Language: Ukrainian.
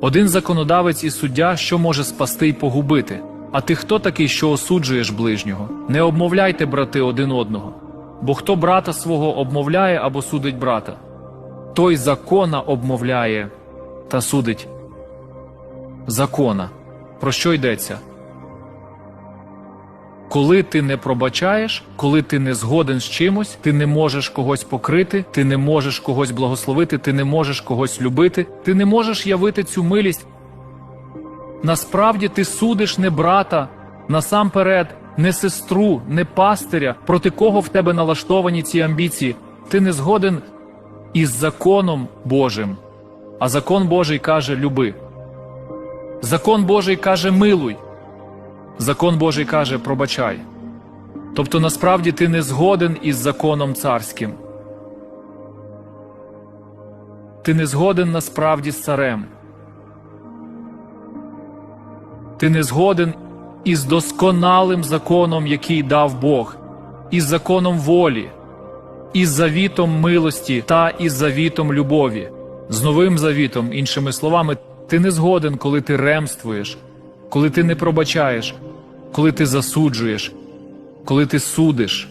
Один законодавець і суддя, що може спасти й погубити. А ти хто такий, що осуджуєш ближнього? Не обмовляйте, брати, один одного. Бо хто брата свого обмовляє або судить брата, той закона обмовляє та судить закона. Про що йдеться? Коли ти не пробачаєш, коли ти не згоден з чимось, ти не можеш когось покрити, ти не можеш когось благословити, ти не можеш когось любити, ти не можеш явити цю милість. Насправді ти судиш не брата, насамперед, не сестру, не пастиря, проти кого в тебе налаштовані ці амбіції. Ти не згоден із законом Божим. А закон Божий каже люби. Закон Божий каже милуй. Закон Божий каже пробачай. Тобто насправді ти не згоден із законом царським. Ти не згоден насправді з царем. Ти не згоден із досконалим законом, який дав Бог, із законом волі, із завітом милості та із завітом любові, з новим завітом, іншими словами, ти не згоден, коли ти ремствуєш, коли ти не пробачаєш, коли ти засуджуєш, коли ти судиш.